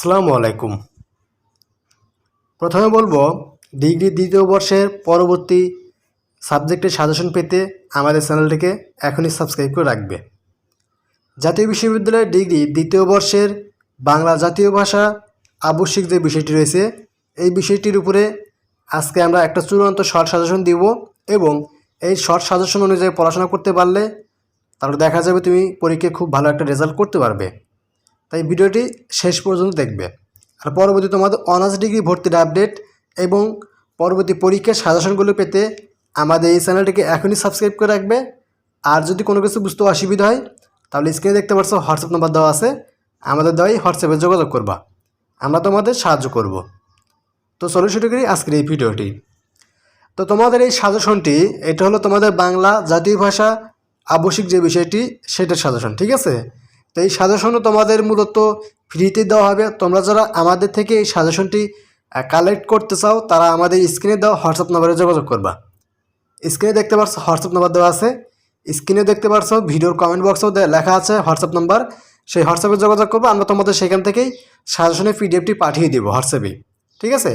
আসসালামু আলাইকুম। প্রথমে বলব, ডিগ্রি দ্বিতীয় বর্ষের পরবর্তী সাবজেক্টের সাজেশন পেতে আমাদের চ্যানেলটিকে এখনই সাবস্ক্রাইব করে রাখবে। জাতীয় বিশ্ববিদ্যালয়ের ডিগ্রি দ্বিতীয় বর্ষের বাংলা জাতীয় ভাষা আবশ্যিক যে বিষয়টি রয়েছে, এই বিষয়টির উপরে আজকে আমরা একটা চূড়ান্ত শর্ট সাজেশন দিব এবং এই শর্ট সাজেশন অনুযায়ী পড়াশোনা করতে পারলে তাহলে দেখা যাবে তুমি পরীক্ষায় খুব ভালো একটা রেজাল্ট করতে পারবে। তাই ভিডিওটি শেষ পর্যন্ত দেখবে। আর পরবর্তী তোমাদের অনার্স ডিগ্রি ভর্তির আপডেট এবং পরবর্তী পরীক্ষার সাজেশনগুলো পেতে আমাদের এই চ্যানেলটিকে এখনই সাবস্ক্রাইব করে রাখবে। আর যদি কোনো কিছু বুঝতে অসুবিধা হয়, তাহলে স্ক্রিনে দেখতে পাচ্ছ হোয়াটসঅ্যাপ নাম্বার দেওয়া আছে। আমাদের দেওয়াই হোয়াটসঅ্যাপে যোগাযোগ করবা। আমরা তোমাদের সাহায্য করব। তো চলো শুরু করি আজকের এই ভিডিওটি। তো তোমাদের এই সাজেশনটি এটা হলো তোমাদের বাংলা জাতীয় ভাষা আবশ্যিক যে বিষয়টি, সেটার সাজেশন ঠিক আছে? তো এই সাজেশনও তোমাদের মূলত ফ্রিতে দেওয়া হবে। তোমরা যারা আমাদের থেকে এই সাজেশনটি কালেক্ট করতে চাও, তারা আমাদের স্ক্রিনে দেওয়া হোয়াটসঅ্যাপ নাম্বারে যোগাযোগ করবা। স্ক্রিনে দেখতে পাচ্ছ হোয়াটসঅ্যাপ নাম্বার দেওয়া আছে। স্ক্রিনে দেখতে পাচ্ছ ভিডিওর কমেন্ট বক্সেও লেখা আছে হোয়াটসঅ্যাপ নাম্বার সেই হোয়াটসঅ্যাপে যোগাযোগ করব, আমরা তোমাদের সেখান থেকেই সাজেশনের পিডিএফটি পাঠিয়ে দিব হোয়াটসঅ্যাপে ঠিক আছে?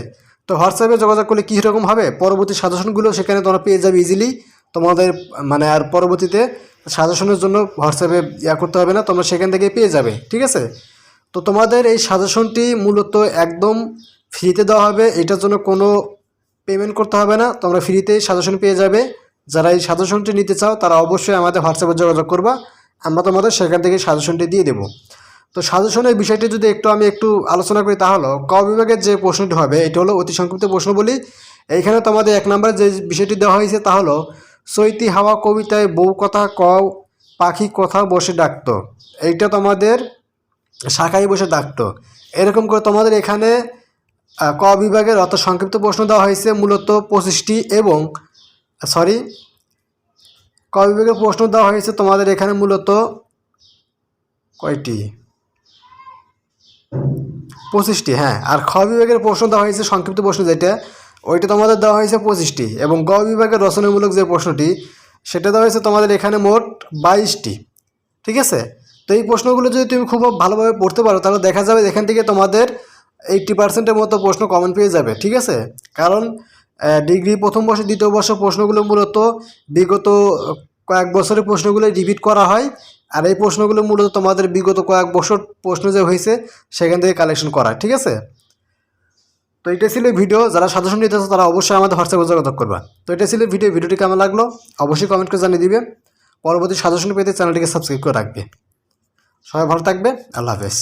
তো হোয়াটসঅ্যাপে যোগাযোগ করলে কী রকম হবে? পরবর্তী সাজেশনগুলো সেখানে তোমরা পেয়ে যাবে ইজিলি তোমাদের মানে আর পরবর্তীতে সাজেশনের জন্য হোয়াটসঅ্যাপে ইয়া করতে হবে না, তোমরা সেখান থেকে পেয়ে যাবে, ঠিক আছে? তো তোমাদের এই সাজেশনটি মূলত একদম ফ্রিতে দেওয়া হবে, এটার জন্য কোনো পেমেন্ট করতে হবে না, তোমরা ফ্রিতেই সাজেশন পেয়ে যাবে। যারা এই সাজেশনটি নিতে চাও, তারা অবশ্যই আমাদের হোয়াটসঅ্যাপে যোগাযোগ করবা, আমরা তোমাদের সেখান থেকে সাজেশনটি দিয়ে দেবো। তো সাজেশনের বিষয়টি যদি একটু আমি একটু আলোচনা করি তাহলে, ক বিভাগের যে প্রশ্নটি হবে, এটা হলো অতি সংক্ষিপ্ত প্রশ্ন বলি। এইখানে তোমাদের এক নম্বরে যে বিষয়টি দেওয়া হয়েছে তা হলো চৈতি হাওয়া কবিতায় বউ কথা কও, পাখি কথা বসে ডাকতো। এইটা তোমাদের শাখায় বসে ডাকতো। এরকম করে তোমাদের এখানে ক বিভাগের অত সংক্ষিপ্ত প্রশ্ন দেওয়া হয়েছে, মূলত পঁচিশটি এবং সরি ক বিভাগের প্রশ্ন দেওয়া হয়েছে, তোমাদের এখানে মূলত কয়টি? পঁচিশটি হ্যাঁ আর খ বিভাগের প্রশ্ন দেওয়া হয়েছে, সংক্ষিপ্ত প্রশ্ন যেটা ওইটা তোমাদের দেওয়া হয়েছে পঁচিশটি এবং গ বিভাগের রচনামূলক যে প্রশ্নটি, সেটা দেওয়া হয়েছে তোমাদের এখানে মোট বাইশটি। ঠিক আছে? তো এই প্রশ্নগুলো যদি তুমি খুব ভালোভাবে পড়তে পারো, তাহলে দেখা যাবে এখান থেকে তোমাদের এইট্টি পার্সেন্টের মতো প্রশ্ন কমন পেয়ে যাবে। ঠিক আছে? কারণ ডিগ্রি প্রথম বর্ষ, দ্বিতীয় বর্ষ প্রশ্নগুলো মূলত বিগত কয়েক বছরের প্রশ্নগুলো রিপিট করা হয়। আর এই প্রশ্নগুলো মূলত তোমাদের বিগত কয়েক বছর প্রশ্ন যে হয়েছে, সেখান থেকে কালেকশন করা। ঠিক আছে? তো এটা ছিল ভিডিও, যারা সাজেশন নিতে তারা অবশ্যই আমাদের হোয়াটসঅ্যাপে যোগাযোগ করবা। তো এটা ছিল ভিডিও, ভিডিওটি কেমন লাগল অবশ্যই কমেন্ট করে জানিয়ে দিবে। পরবর্তী সাজেশন পেতে চ্যানেলটিকে সাবস্ক্রাইব করে রাখবে। সবাই ভালো থাকবে, আল্লাহ হাফেজ।